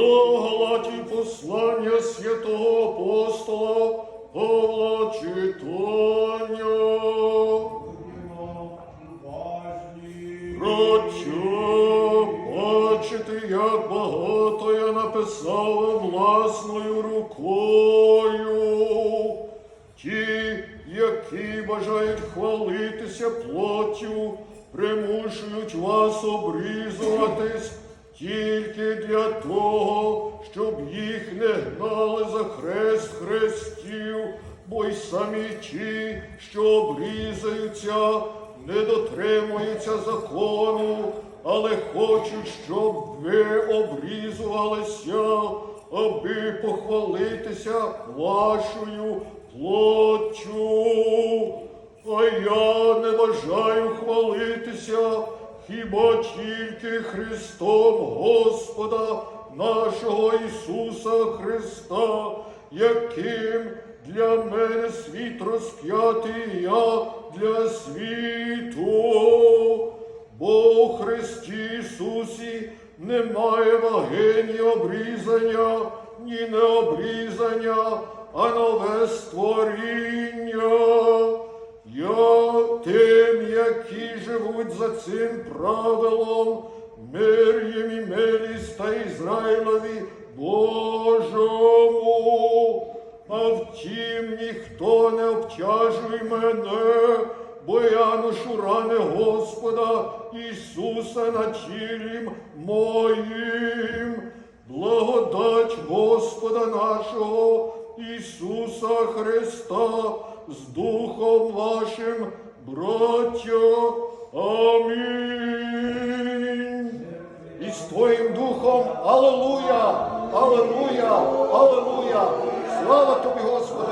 До Галатій послання святого апостола Павла читання. Прочо, бачите, як багато я написав власною рукою. Ті, які бажають хвалитися плоттю, примушують вас обрізуватись тільки для того, щоб їх не гнали за хрест хрестів, бо й самі ті, що обрізаються, не дотримуються закону, але хочуть, щоб ви обрізувалися, аби похвалитися вашою плоттю. А я не бажаю хвалитися хіба тільки Христом Господа нашого Ісуса Христа, яким для мене світ розп'ятий, я для світу. Бо у Христі Ісусі немає ваги ні обрізання, ні необрізання, а нове створіння. Які живуть за цим правилом, мир їм і милість та Ізраїлові Божому. А втім, ніхто не обтяжуй мене, бо я ношу рани Господа Ісуса на тілі моїм. Благодать Господа нашого Ісуса Христа з Духом вашим, браття. Амінь. І з Твоїм Духом, Аллилуйя, Аллилуйя, Аллилуйя. Слава тобі, Господи.